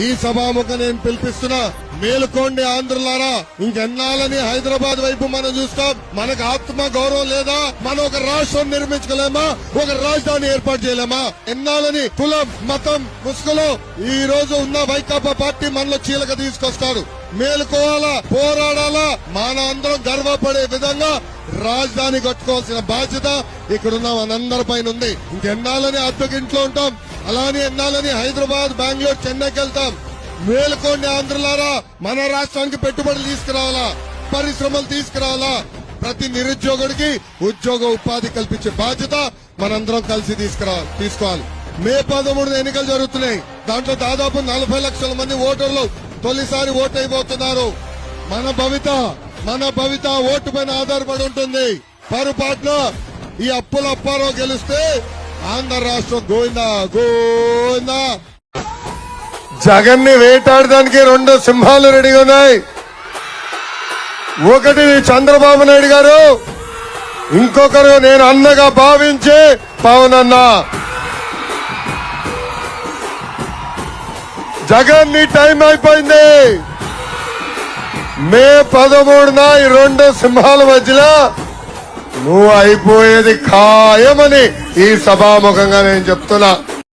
ఈ సభాముఖ నేను పిలిపిస్తున్నా మేలుకోండి ఆంధ్రులారా. ఇంకెన్నాళ్ళని హైదరాబాద్ వైపు మనం చూస్తాం. మనకు ఆత్మ గౌరవం లేదా? మనం ఒక రాష్ట్రం నిర్మించగలేమా ఒక రాజధాని ఏర్పాటు చేయలేమా? ఎన్నాళ్ళని కులం మతం ముసుగులో ఈ రోజు ఉన్న వైకాపా పార్టీ మనలో చీలక తీసుకొస్తారు మేలుకోవాలా? పోరాడాలా? మన అందరం గర్వపడే విధంగా రాజధాని కట్టుకోవాల్సిన బాధ్యత ఇక్కడున్న మనందరి పైన ఉంది. ఇంకెన్నాళ్ళని అద్దెకింట్లో ఉంటాం. అలానే ఎన్నాళ్ళని హైదరాబాద్ బెంగళూరు చెన్నైకి వెళ్తాం. మేలుకోండి ఆంధ్రులారా మన రాష్ట్రానికి పెట్టుబడులు తీసుకురావాలా? పరిశ్రమలు తీసుకురావాలా? ప్రతి నిరుద్యోగుడికి ఉద్యోగ ఉపాధి కల్పించే బాధ్యత మనందరం కలిసి తీసుకురావాలి తీసుకోవాలి. మే పదమూడు ఎన్నికలు జరుగుతున్నాయి. దాంట్లో దాదాపు నలభై లక్షల మంది ఓటర్లు తొలిసారి ఓటు అయిపోతున్నారు మన భవిత మన భవిత ఓటు పైన ఆధారపడి ఉంటుంది. పొరపాటున ఈ అప్పుల అప్పారావు గెలిస్తే ఆంధ్ర రాష్ట్రం గోవిందా గోవిందా. జగన్ని వేటాడడానికి రెండు సింహాలు రెడీగా ఉన్నాయి. ఒకటి చంద్రబాబు నాయుడు గారు ఇంకొకరు నేను అన్నగా భావించి పవన్ అన్న. జగన్ని టైం అయిపోయింది. మే పదమూడున ఈ రెండు సింహాల మధ్యలో నువ్వు అయిపోయేది ఖాయమని ఈ సభాముఖంగా నేను చెప్తున్నా.